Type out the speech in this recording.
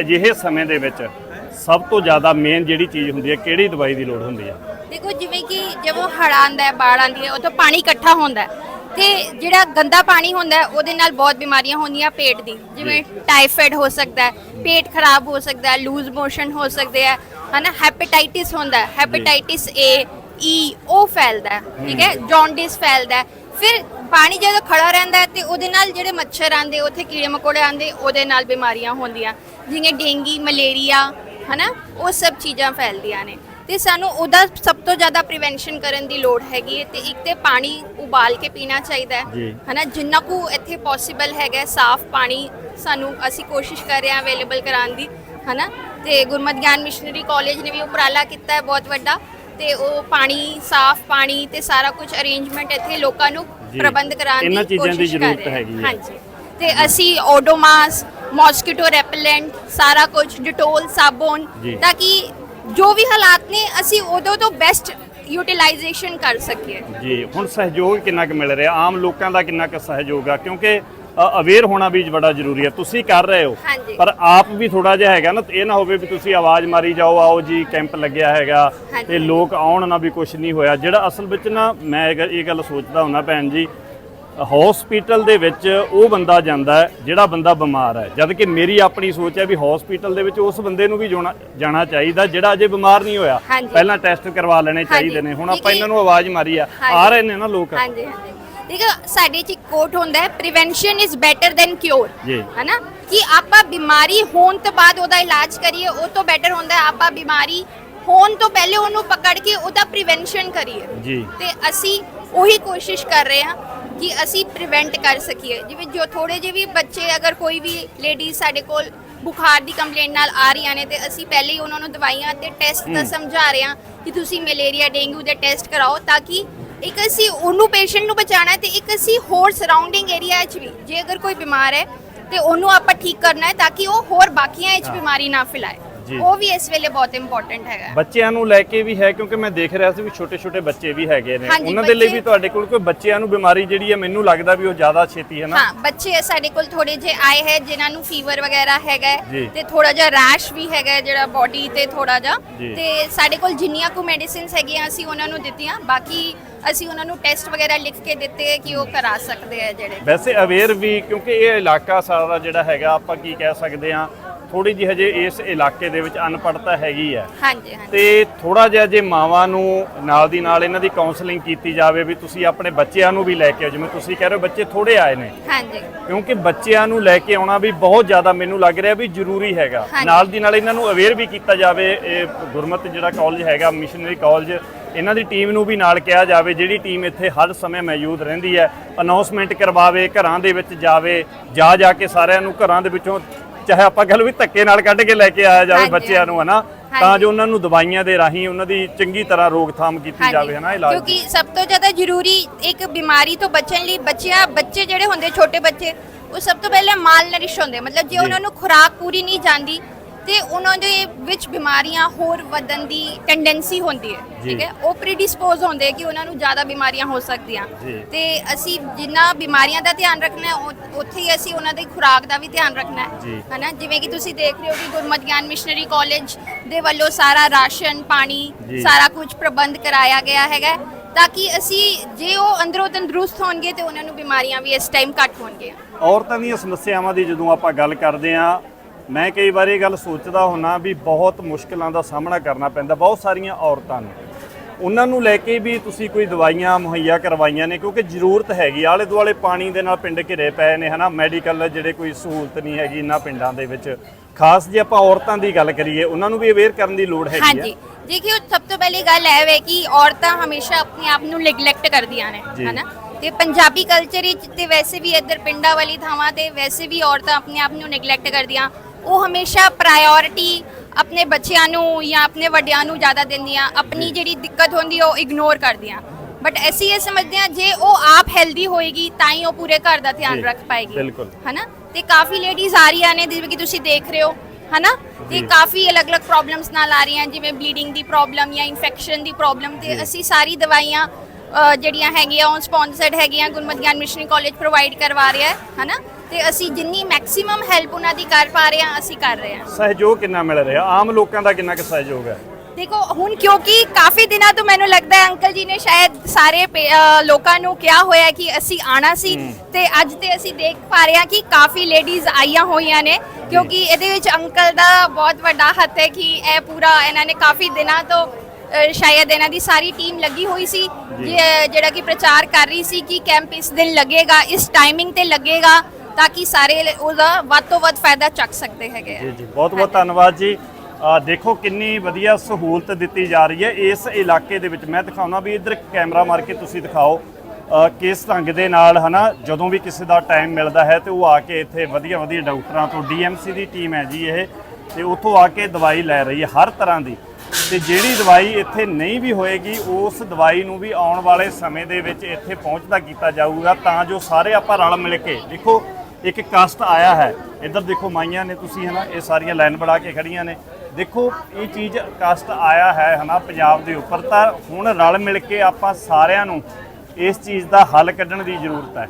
ਅਜਿਹੇ ਸਮੇਂ ਦੇ ਵਿੱਚ ਸਭ ਤੋਂ ਜ਼ਿਆਦਾ ਮੇਨ ਜਿਹੜੀ ਚੀਜ਼ ਹੁੰਦੀ ਹੈ ਕਿਹੜੀ ਦਵਾਈ ਦੀ ਲੋੜ ਹੁੰਦੀ ਹੈ? ਦੇਖੋ ਜਿਵੇਂ ਕਿ ਜਦੋਂ ਹੜ੍ਹ ਆਉਂਦਾ ਹੈ ਬਾੜ ਆਉਂਦੀ ਹੈ ਉਦੋਂ ਪਾਣੀ ਇਕੱਠਾ ਹੁੰਦਾ ਹੈ ਤੇ ਜਿਹੜਾ ਗੰਦਾ ਪਾਣੀ ਹੁੰਦਾ ਹੈ ਉਹਦੇ ਨਾਲ ਬਹੁਤ ਬਿਮਾਰੀਆਂ ਹੁੰਦੀਆਂ ਪੇਟ ਦੀ। ਜਿਵੇਂ ਟਾਈਫਾਇਡ ਹੋ ਸਕਦਾ ਹੈ ਪੇਟ ਖਰਾਬ ਹੋ ਸਕਦਾ ਹੈ ਲੂਜ਼ ਮੋਸ਼ਨ ਹੋ ਸਕਦੇ ਹੈ ਹਨਾ ਹੈਪੇਟਾਈਟਿਸ ਹੁੰਦਾ ਹੈ ਹੈਪੇਟਾਈਟਿਸ ਏ ਈ ਉਹ ਫੈਲਦਾ ਹੈ ਠੀਕ ਹੈ ਜੌਂਡਿਸ ਫੈਲਦਾ ਹੈ। ਫਿਰ ਪਾਣੀ ਜਦੋਂ ਖੜਾ ਰਹਿੰਦਾ ਹੈ ਤੇ ਉਹਦੇ ਨਾਲ ਜਿਹੜੇ ਮੱਛਰ ਆਂਦੇ ਉੱਥੇ ਕੀੜੇ ਮકોੜੇ ਆਂਦੇ ਉਹਦੇ ਨਾਲ ਬਿਮਾਰੀਆਂ ਹੁੰਦੀਆਂ। ਜਿਵੇਂ ਡੇਂਗੀ ਮਲੇਰੀਆ ਹਨਾ? ਉਹ ਸਭ ਚੀਜ਼ਾਂ ਫੈਲਦੀਆਂ ਨੇ। ਤੇ ਸਾਨੂੰ ਉਹਦਾ ਸਭ ਤੋਂ ਜ਼ਿਆਦਾ ਪ੍ਰੀਵੈਂਸ਼ਨ ਕਰਨ ਦੀ ਲੋੜ ਹੈਗੀ ਹੈ ਤੇ ਇੱਕ ਤੇ ਪਾਣੀ ਉਬਾਲ ਕੇ ਪੀਣਾ ਚਾਹੀਦਾ। ਹੈ ਹਨਾ? ਜਿੰਨਾ ਕੁ ਇੱਥੇ ਪੋਸੀਬਲ ਹੈਗਾ ਸਾਫ਼ ਪਾਣੀ ਸਾਨੂੰ ਅਸੀਂ ਕੋਸ਼ਿਸ਼ ਕਰ ਰਹੇ ਹਾਂ ਅਵੇਲੇਬਲ ਕਰਾਉਣ ਦੀ ਹਨਾ? ਤੇ ਗੁਰਮਤਿ ਗਿਆਨ ਮਿਸ਼ਨਰੀ ਕਾਲਜ ਨੇ ਵੀ ਉਪਰਾਲਾ ਕੀਤਾ ਹੈ ਬਹੁਤ ਵੱਡਾ। ਤੇ ਉਹ ਪਾਣੀ ਸਾਫ਼ ਪਾਣੀ ਤੇ ਸਾਰਾ ਕੁਝ ਅਰੇਂਜਮੈਂਟ ਇੱਥੇ ਲੋਕਾਂ ਨੂੰ ਜੀ। ਪ੍ਰਬੰਧ ਕਰਾਉਣ ਦੀ ਇਹਨਾਂ ਚੀਜ਼ਾਂ ਦੀ ਕੋਸ਼ਿਸ਼ ਕਰ ਜ਼ਰੂਰਤ ਰਹੇ ਹਾਂ। ਹੈਗੀ ਹੈ। ਹਾਂਜੀ ਤੇ ਅਸੀਂ ਓਡੋਮਾਸ ਮੋਸਕੀਟੋ ਰੈਪੇਲੈਂਟ ਸਾਰਾ ਕੁਝ ਡਿਟੋਲ ਸਾਬਣ ਜੀ। ਤਾਂ ਕਿ ਜੋ ਵੀ ਹਾਲਾਤ ਨੇ ਅਸੀਂ ਉਦੋਂ ਤੋਂ ਬੈਸਟ ਯੂਟਿਲਾਈਜੇਸ਼ਨ ਕਰ ਸਕੀਏ ਜੀ ਹੁਣ ਸਹਿਯੋਗ ਕਿੰਨਾ ਕੁ ਮਿਲ ਰਿਹਾ ਆਮ ਲੋਕਾਂ ਦਾ ਕਿੰਨਾ ਕੁ ਸਹਿਯੋਗ ਆ ਕਿਉਂਕਿ ਅਵੇਅਰ ਹੋਣਾ ਵੀ ਬੜਾ ਜ਼ਰੂਰੀ ਹੈ ਤੁਸੀਂ ਕਰ ਰਹੇ ਹੋ ਹਾਂਜੀ। ਪਰ ਆਪ ਵੀ ਥੋੜਾ ਜਿਹਾ ਹੈਗਾ ਨਾ ਇਹ ਨਾ ਹੋਵੇ ਵੀ ਤੁਸੀਂ ਆਵਾਜ਼ ਮਾਰੀ ਜਾਓ ਆਓ ਜੀ ਕੈਂਪ ਲੱਗਿਆ ਹੈਗਾ ਹਾਂਜੀ। ਤੇ ਲੋਕ ਆਉਣ ਨਾ ਵੀ ਕੁਝ ਨਹੀਂ ਹੋਇਆ ਜਿਹੜਾ ਅਸਲ ਵਿੱਚ ਨਾ ਮੈਂ ਇਹ ਗੱਲ- ਇਹ ਗੱਲ ਸੋਚਦਾ ਹੁੰਨਾ ਭੈਣ ਜੀ ਹਸਪੀਟਲ ਦੇ ਵਿੱਚ ਉਹ ਬੰਦਾ ਜਾਂਦਾ ਹੈ ਜਿਹੜਾ ਬੰਦਾ ਬਿਮਾਰ ਹੈ ਜਦ ਕਿ ਮੇਰੀ ਆਪਣੀ ਸੋਚ ਹੈ ਵੀ ਹਸਪੀਟਲ ਦੇ ਵਿੱਚ ਉਸ ਬੰਦੇ ਨੂੰ ਵੀ ਜਾਣਾ ਜਾਣਾ ਚਾਹੀਦਾ ਜਿਹੜਾ ਅਜੇ ਬਿਮਾਰ ਨਹੀਂ ਹੋਇਆ ਹਾਂਜੀ। ਪਹਿਲਾਂ ਟੈਸਟ ਕਰਵਾ ਲੈਣੇ। ਚਾਹੀਦੇ ਨੇ ਹੁਣ ਆਪਾਂ। ਇਹਨਾਂ ਨੂੰ ਆਵਾਜ਼ ਮਾਰੀ ਆ ਆ। ਰਹੇ ਨੇ ਨਾ ਲੋਕ ਹਾਂਜੀ ਹਾਂਜੀ ਦੇਖੋ ਸਾਡੇ ਚ ਇੱਕ ਕੋਟ ਹੁੰਦਾ ਹੈ prevention is better than cure ਜੀ। ਹੈਨਾ? ਕਿ ਆਪਾਂ ਬਿਮਾਰੀ ਹੋਣ ਤੋਂ ਬਾਅਦ ਉਹਦਾ ਇਲਾਜ ਕਰੀਏ ਉਹ ਤੋਂ ਬੈਟਰ ਹੁੰਦਾ ਹੈ ਆਪਾਂ ਬਿਮਾਰੀ ਹੋਣ ਤੋਂ ਪਹਿਲੇ ਉਹਨੂੰ ਪਕੜ ਕੇ ਉਹਦਾ ਪ੍ਰੀਵੈਂਸ਼ਨ ਕਰੀਏ। ਜੀ। ਤੇ ਅਸੀਂ ਉਹੀ ਕੋਸ਼ਿਸ਼ ਕਰ ਰਹੇ ਹਾਂ ਕਿ ਅਸੀਂ ਪ੍ਰੀਵੈਂਟ ਕਰ ਸਕੀਏ। ਜਿਵੇਂ ਜੋ ਥੋੜੇ ਜਿਹੇ ਵੀ ਬੱਚੇ ਅਗਰ ਕੋਈ ਵੀ ਲੇਡੀ ਸਾਡੇ ਕੋਲ ਬੁਖਾਰ ਦੀ ਕੰਪਲੇਂਟ ਨਾਲ ਆ ਰਹੀਆਂ ਨੇ ਤੇ ਅਸੀਂ ਪਹਿਲੇ ਹੀ ਉਹਨਾਂ ਨੂੰ ਦਵਾਈਆਂ ਤੇ ਟੈਸਟ ਦਾ ਸਮਝਾ ਰਹੇ ਹਾਂ ਕਿ ਤੁਸੀਂ ਮਲੇਰੀਆ ਡੇਂਗੂ ਦੇ ਟੈਸਟ ਕਰਾਓ ਤਾਂ ਕਿ ਇੱਕ ਅਸੀਂ ਉਹਨੂੰ ਪੇਸ਼ੈਂਟ ਨੂੰ ਬਚਾਉਣਾ ਹੈ ਤੇ ਇੱਕ ਅਸੀਂ ਹੋਰ ਸਰਾਊਂਡਿੰਗ ਏਰੀਆ 'ਚ ਵੀ ਜੇ ਅਗਰ ਕੋਈ ਬਿਮਾਰ ਹੈ ਤੇ ਉਹਨੂੰ ਆਪਾਂ ਠੀਕ ਕਰਨਾ ਹੈ ਤਾਂ ਕਿ ਉਹ ਹੋਰ ਬਾਕੀਆਂ 'ਚ। ਬਿਮਾਰੀ ਨਾ ਫੈਲਾਏ ਜੀ। ਉਹ ਵੀ ਇਸ ਵੇਲੇ ਬਹੁਤ ਇੰਪੋਰਟੈਂਟ ਹੈਗਾ ਬੱਚਿਆਂ ਨੂੰ ਲੈ ਕੇ ਵੀ ਹੈ ਕਿਉਂਕਿ ਮੈਂ ਦੇਖ ਰਿਹਾ ਸੀ ਵੀ ਛੋਟੇ ਛੋਟੇ ਬੱਚੇ ਵੀ ਹੈਗੇ ਨੇ ਹਾਂਜੀ, ਉਹਨਾਂ ਦੇ ਲਈ ਬੱਚੇ- ਵੀ ਤੁਹਾਡੇ ਕੋਲ ਕੋਈ ਬੱਚਿਆਂ ਨੂੰ ਬਿਮਾਰੀ ਜਿਹੜੀ ਹੈ ਮੈਨੂੰ ਲੱਗਦਾ ਵੀ ਉਹ ਜ਼ਿਆਦਾ ਛੇਤੀ ਹੈ ਨਾ ਹਾਂ ਬੱਚੇ ਸਾਡੇ ਕੋਲ ਥੋੜੇ ਜਿਹੇ ਆਏ ਹੈ ਜਿਨ੍ਹਾਂ ਨੂੰ ਫੀਵਰ ਵਗੈਰਾ ਹੈਗਾ ਹੈ ਜੀ। ਤੇ ਥੋੜਾ ਜਿਹਾ ਰੈਸ਼ ਵੀ ਹੈਗਾ ਹੈ ਜਿਹੜਾ ਬਾਡੀ ਤੇ ਥੋੜਾ ਜਿਹਾ ਜੀ। ਤੇ ਸਾਡੇ ਕੋਲ ਜਿੰਨੀਆਂ ਕੁ ਮੈਡੀਸਿਨਸ ਹੈਗੀਆਂ ਅਸੀਂ ਉਹਨਾਂ ਨੂੰ ਦਿੱਤੀਆਂ ਬਾਕੀ ਅਸੀਂ ਉਹਨਾਂ ਨੂੰ ਟੈਸਟ ਵਗੈਰਾ ਲਿਖ ਕੇ ਦਿੱਤੇ ਕਿ ਉਹ ਕਰਾ ਸਕਦੇ ਆ ਜਿਹੜੇ ਵੈਸੇ ਅਵੇਅਰ ਵੀ ਕਿਉਂਕਿ ਇਹ ਇਲਾਕਾ ਸਾਰਾ ਜਿਹੜਾ ਹੈਗਾ ਆਪਾਂ ਕੀ ਕਹਿ ਸਕਦੇ ਆ ਥੋੜੀ ਜਿਹੀ ਹਜੇ ਇਸ ਇਲਾਕੇ ਦੇ ਵਿੱਚ ਅਨਪੜਤਾ ਹੈਗੀ ਹੈ। ਹਾਂਜੀ ਹਾਂਜੀ। ਤੇ ਥੋੜਾ ਜਿਹਾ ਜੇ ਮਾਵਾਂ ਨੂੰ ਨਾਲ ਦੀ ਨਾਲ ਇਹਨਾਂ ਦੀ ਕਾਉਂਸਲਿੰਗ ਕੀਤੀ ਜਾਵੇ ਵੀ ਤੁਸੀਂ ਆਪਣੇ ਬੱਚਿਆਂ ਨੂੰ ਵੀ ਲੈ ਕੇ ਆਓ ਜਿਵੇਂ ਤੁਸੀਂ ਕਹਿ ਰਹੇ ਹੋ ਬੱਚੇ ਥੋੜੇ ਆਏ ਨੇ। ਹਾਂਜੀ। ਕਿਉਂਕਿ ਬੱਚਿਆਂ ਨੂੰ ਲੈ ਕੇ ਆਉਣਾ ਵੀ ਬਹੁਤ ਜ਼ਿਆਦਾ ਮੈਨੂੰ ਲੱਗ ਰਿਹਾ ਵੀ ਜ਼ਰੂਰੀ ਹੈਗਾ। ਨਾਲ ਦੀ ਨਾਲ ਇਹਨਾਂ ਨੂੰ ਅਵੇਅਰ ਵੀ ਕੀਤਾ ਜਾਵੇ ਇਹ ਗੁਰਮਤ ਜਿਹੜਾ ਕਾਲਜ ਹੈਗਾ ਮਿਸ਼ਨਰੀ ਕਾਲਜ ਇਹਨਾਂ ਦੀ ਟੀਮ ਨੂੰ ਵੀ ਨਾਲ ਕਿਹਾ ਜਾਵੇ ਜਿਹੜੀ ਟੀਮ ਇੱਥੇ ਹਰ ਸਮੇਂ ਮੌਜੂਦ ਰਹਿੰਦੀ ਹੈ ਅਨਾਉਂਸਮੈਂਟ ਕਰਵਾਵੇ ਘਰਾਂ ਦੇ ਵਿੱਚ ਜਾਵੇ ਜਾ ਜਾ ਕੇ ਸਾਰਿਆਂ ਨੂੰ ਘਰਾਂ ਦੇ ਵਿੱਚੋਂ ਚਾਹੇ ਆਪਾਂ ਕਹ ਲਓ ਵੀ ਧੱਕੇ ਨਾਲ ਕੱਢ ਕੇ ਲੈ ਕੇ ਆਇਆ ਜਾਵੇ ਬੱਚਿਆਂ ਨੂੰ ਹਨਾ ਤਾਂ। ਜੋ ਉਹਨਾਂ ਨੂੰ ਦਵਾਈਆਂ ਦੇ ਰਾਹੀਂ ਉਹਨਾਂ ਦੀ ਚੰਗੀ ਤਰ੍ਹਾਂ ਰੋਕਥਾਮ ਕੀਤੀ ਜਾਵੇ ਹਨਾ ਇਲਾਜ। ਕਿਉਂਕਿ ਸਭ ਤੋਂ ਜ਼ਿਆਦਾ ਜ਼ਰੂਰੀ ਇੱਕ ਬਿਮਾਰੀ ਤੋਂ ਬਚਣ ਲਈ ਬੱਚਿਆਂ ਬੱਚੇ ਜਿਹੜੇ ਹੁੰਦੇ ਛੋਟੇ ਬੱਚੇ ਉਹ ਸਭ ਤੋਂ ਪਹਿਲੇ ਮਾਲ ਨਰਿਸ਼ ਹੁੰਦੇ ਮਤਲਬ ਜੀ। ਉਹਨਾਂ ਨੂੰ ਖੁਰਾਕ ਪੂਰੀ ਨਹੀਂ ਜਾਂਦੀ ਤੇ ਉਹਨਾਂ ਦੇ ਵਿੱਚ ਬਿਮਾਰੀਆਂ ਹੋਰ ਵਧਣ ਦੀ ਟੈਂਡੈਂਸੀ ਹੁੰਦੀ ਹੈ। ਠੀਕ ਹੈ ਉਹ ਪ੍ਰੀਡਿਸਪੋਜ਼ ਹੁੰਦੇ ਕਿ ਉਹਨਾਂ ਨੂੰ ਜ਼ਿਆਦਾ ਬਿਮਾਰੀਆਂ ਹੋ ਸਕਦੀਆਂ। ਤੇ ਅਸੀਂ ਜਿੰਨਾ ਬਿਮਾਰੀਆਂ ਦਾ ਧਿਆਨ ਰੱਖਣਾ ਹੈ ਉੱਥੇ ਹੀ ਅਸੀਂ ਉਹਨਾਂ ਦੀ ਖੁਰਾਕ ਦਾ ਵੀ ਧਿਆਨ ਰੱਖਣਾ। ਹੈ ਹਨਾ ਜਿਵੇਂ ਕਿ ਤੁਸੀਂ ਦੇਖ ਰਹੇ ਹੋ ਕਿ ਗੁਰਮਤਿ ਗਿਆਨ ਮਿਸ਼ਨਰੀ ਕਾਲਜ ਦੇ ਵੱਲੋਂ ਸਾਰਾ ਰਾਸ਼ਨ ਪਾਣੀ। ਸਾਰਾ ਕੁਝ ਪ੍ਰਬੰਧ ਕਰਾਇਆ ਗਿਆ ਹੈਗਾ ਤਾਂ ਕਿ ਅਸੀਂ ਜੇ ਉਹ ਅੰਦਰੋਂ ਤੰਦਰੁਸਤ ਹੋਣਗੇ ਤੇ ਉਹਨਾਂ ਨੂੰ ਬਿਮਾਰੀਆਂ ਵੀ ਇਸ ਟਾਈਮ ਘੱਟ ਹੋਣਗੀਆਂ ਔਰਤਾਂ ਦੀਆਂ ਸਮੱਸਿਆਵਾਂ ਦੀ ਜਦੋਂ ਆਪਾਂ ਗੱਲ ਕਰਦੇ ਆ ਮੈਂ ਕਈ ਵਾਰ ਇਹ ਗੱਲ ਸੋਚਦਾ ਹੁੰਨਾ ਵੀ ਬਹੁਤ ਮੁਸ਼ਕਲਾਂ ਦਾ ਸਾਹਮਣਾ ਕਰਨਾ ਪੈਂਦਾ ਬਹੁਤ ਸਾਰੀਆਂ ਔਰਤਾਂ ਨੂੰ। ਉਹਨਾਂ ਨੂੰ ਲੈ ਕੇ ਵੀ ਤੁਸੀਂ ਕੋਈ ਦਵਾਈਆਂ ਮੁਹੱਈਆ ਕਰਵਾਈਆਂ ਨੇ ਕਿਉਂਕਿ ਜ਼ਰੂਰਤ ਹੈਗੀ ਆਲੇ ਦੁਆਲੇ ਪਾਣੀ ਦੇ ਨਾਲ ਪਿੰਡ ਘਿਰੇ ਪਏ ਨੇ ਹਨਾ? ਮੈਡੀਕਲ ਜਿਹੜੇ ਕੋਈ ਸਹੂਲਤ ਨਹੀਂ ਹੈਗੀ ਇਹਨਾਂ ਪਿੰਡਾਂ ਦੇ ਵਿੱਚ। ਖਾਸ ਜੇ ਆਪਾਂ ਔਰਤਾਂ ਦੀ ਗੱਲ ਕਰੀਏ ਉਹਨਾਂ ਨੂੰ ਵੀ ਅਵੇਅਰ ਕਰਨ ਦੀ ਲੋੜ ਹੈਗੀ ਹਾਂਜੀ। ਹੈ ਦੇਖਿਓ ਸਭ ਤੋਂ ਪਹਿਲੀ ਗੱਲ ਇਹ ਵੇ ਕਿ ਔਰਤਾਂ ਹਮੇਸ਼ਾ ਆਪਣੇ ਆਪ ਨੂੰ ਨੈਗਲੈਕਟ ਕਰਦੀਆਂ ਨੇ। ਹਨਾ? ਤੇ ਪੰਜਾਬੀ ਕਲਚਰ ਵਿੱਚ ਤੇ ਵੈਸੇ ਵੀ ਇੱਧਰ ਪਿੰਡਾਂ ਵਾਲੀ ਥਾਵਾਂ ਤੇ ਵੈਸੇ ਵੀ ਔਰਤਾਂ ਆਪਣੇ ਆਪ ਨੂੰ ਨੈਗਲੈਕਟ ਕਰਦੀਆਂ। ਉਹ ਹਮੇਸ਼ਾ ਪ੍ਰਾਇੋਰਟੀ ਆਪਣੇ ਬੱਚਿਆਂ ਨੂੰ ਜਾਂ ਆਪਣੇ ਵੱਡਿਆਂ ਨੂੰ ਜ਼ਿਆਦਾ ਦਿੰਦੀਆਂ ਆਪਣੀ ਜਿਹੜੀ ਦਿੱਕਤ ਹੁੰਦੀ ਉਹ ਇਗਨੋਰ ਕਰਦੀਆਂ ਬਟ ਅਸੀਂ ਇਹ ਸਮਝਦੇ ਹਾਂ ਜੇ ਉਹ ਆਪ ਹੈਲਦੀ ਹੋਏਗੀ ਤਾਂ ਹੀ ਉਹ ਪੂਰੇ ਘਰ ਦਾ ਧਿਆਨ ਰੱਖ ਪਾਏਗੀ ਬਿਲਕੁਲ। ਹਨਾ ਤੇ ਕਾਫੀ ਲੇਡੀਜ਼ ਆ ਰਹੀਆਂ ਨੇ ਜਿਵੇਂ ਕਿ ਤੁਸੀਂ ਦੇਖ ਰਹੇ ਹੋ ਹਨਾ ਤੇ। ਕਾਫੀ ਅਲੱਗ-ਅਲੱਗ ਪ੍ਰੋਬਲਮਸ ਨਾਲ ਆ ਰਹੀਆਂ ਜਿਵੇਂ ਬਲੀਡਿੰਗ ਦੀ ਪ੍ਰੋਬਲਮ ਜਾਂ ਇਨਫੈਕਸ਼ਨ ਦੀ ਪ੍ਰੋਬਲਮ ਤੇ। ਅਸੀਂ ਸਾਰੀ ਦਵਾਈਆਂ ਅ, ਜਿਹੜੀਆਂ ਹੈਗੀਆਂ ਉਹ ਸਪਾਂਸਰਡ ਹੈਗੀਆਂ ਗੁਰਮਤਿ ਗਿਆਨ ਮਿਸ਼ਨਰੀ ਕਾਲਜ ਪ੍ਰੋਵਾਈਡ ਕਰਵਾ ਰਿਹਾ ਹੈ ਹਨਾ ਤੇ ਅਸੀਂ ਜਿੰਨੀ ਮੈਕਸਿਮਮ ਹੈਲਪ ਉਹਨਾਂ ਦੀ ਕਰ ਪਾ ਰਹੇ ਹਾਂ ਅਸੀਂ ਕਰ ਰਹੇ ਹਾਂ। ਸਹਿਯੋਗ ਕਿੰਨਾ ਮਿਲ ਰਿਹਾ? ਆਮ ਲੋਕਾਂ ਦਾ ਕਿੰਨਾ ਕੁ ਸਹਿਯੋਗ ਹੈ? ਦੇਖੋ ਹੁਣ ਕਿਉਂਕਿ ਕਾਫੀ ਦਿਨਾਂ ਤੋਂ ਮੈਨੂੰ ਲੱਗਦਾ ਹੈ ਅੰਕਲ ਜੀ ਨੇ ਸ਼ਾਇਦ ਸਾਰੇ ਪੇ- ਲੋਕਾਂ ਨੂੰ ਕਿਹਾ ਹੋਇਆ ਕਿ ਅਸੀਂ ਆਣਾ ਸੀ ਤੇ ਅੱਜ ਤੇ ਅਸੀਂ ਦੇਖ ਪਾ ਰਹੇ ਹਾਂ ਕਿ ਕਾਫੀ ਲੇਡੀਜ਼ ਆਈਆਂ ਹੋਈਆਂ ਨੇ ਕਿਉਂਕਿ ਇਹਦੇ ਵਿੱਚ ਅੰਕਲ ਦਾ ਬਹੁਤ ਵੱਡਾ ਹੱਥ ਹੈ ਕਿ ਇਹ ਪੂਰਾ ਇਹਨਾਂ ਨੇ ਕਾਫੀ ਦਿਨਾਂ ਤੋਂ ਸ਼ਾਇਦ ਇਹਨਾਂ ਦੀ ਸਾਰੀ ਟੀਮ ਲੱਗੀ ਹੋਈ ਸੀ ਜੇ- ਜਿਹੜਾ ਕਿ ਪ੍ਰਚਾਰ ਕਰ ਰਹੀ ਸੀ ਕਿ ਕੈਂਪ ਇਸ ਦਿਨ ਲੱਗੇਗਾ ਇਸ ਟਾਈਮਿੰਗ ਤੇ ਲੱਗੇਗਾ। ਤਾਂ ਕਿ ਸਾਰੇ ਲ- ਉਹਦਾ ਵੱਧ ਤੋਂ ਵੱਧ ਫਾਇਦਾ ਚੱਕ ਸਕਦੇ ਹੈਗੇ ਆ। ਜੀ ਜੀ ਬਹੁਤ ਬਹੁਤ ਧੰਨਵਾਦ ਜੀ। ਅ, ਦੇਖੋ ਕਿੰਨੀ ਵਧੀਆ ਸਹੂਲਤ ਦਿੱਤੀ ਜਾ ਰਹੀ ਹੈ ਇਸ ਇਲਾਕੇ ਦੇ ਵਿੱਚ। ਮੈਂ ਦਿਖਾਉਣਾ ਵੀ ਇੱਧਰ ਕੈਮਰਾ ਮਾਰ ਕੇ ਤੁਸੀਂ ਦਿਖਾਓ ਅ, ਕਿਸ ਢੰਗ ਦੇ ਨਾਲ ਹਨਾ ਜਦੋਂ ਵੀ ਕਿਸੇ ਦਾ ਟਾਈਮ ਮਿਲਦਾ ਹੈ ਤੇ ਉਹ ਆ ਕੇ ਇੱਥੇ ਵਧੀਆ ਵਧੀਆ ਡਾਕਟਰਾਂ ਤੋਂ ਡੀਐਮਸੀ ਦੀ ਟੀਮ ਹੈ ਜੀ ਇਹ ਤੇ ਉੱਥੋਂ ਆ ਕੇ ਦਵਾਈ ਲੈ ਰਹੀ ਹੈ ਹਰ ਤਰ੍ਹਾਂ ਦੀ। ਤੇ ਜਿਹੜੀ ਦਵਾਈ ਇੱਥੇ ਨਹੀਂ ਵੀ ਹੋਏਗੀ ਉਸ ਦਵਾਈ ਨੂੰ ਵੀ ਆਉਣ ਵਾਲੇ ਸਮੇਂ ਦੇ ਵਿੱਚ ਇੱਥੇ ਪਹੁੰਚਦਾ ਕੀਤਾ ਜਾਊਗਾ ਤਾਂ ਜੋ ਸਾਰੇ ਆਪਾਂ ਰਲ ਮਿਲ ਕੇ ਦੇਖੋ ਇੱਕ ਕਸ਼ਟ ਆਇਆ ਹੈ। ਇੱਧਰ ਦੇਖੋ ਮਾਈਆਂ ਨੇ ਤੁਸੀਂ ਹਨਾ, ਇਹ ਸਾਰੀਆਂ ਲਾਈਨ ਬਣਾ ਕੇ ਖੜੀਆਂ ਨੇ। ਦੇਖੋ, ਇਹ ਚੀਜ਼ ਕਸ਼ਟ ਆਇਆ ਹੈ ਹਨਾ ਪੰਜਾਬ ਦੇ ਉੱਪਰ। ਤਾਂ ਹੁਣ ਰਲ ਮਿਲ ਕੇ ਆਪਾਂ ਸਾਰਿਆਂ ਨੂੰ ਇਸ ਚੀਜ਼ ਦਾ ਹੱਲ ਕੱਢਣ ਦੀ ਜ਼ਰੂਰਤ ਹੈ।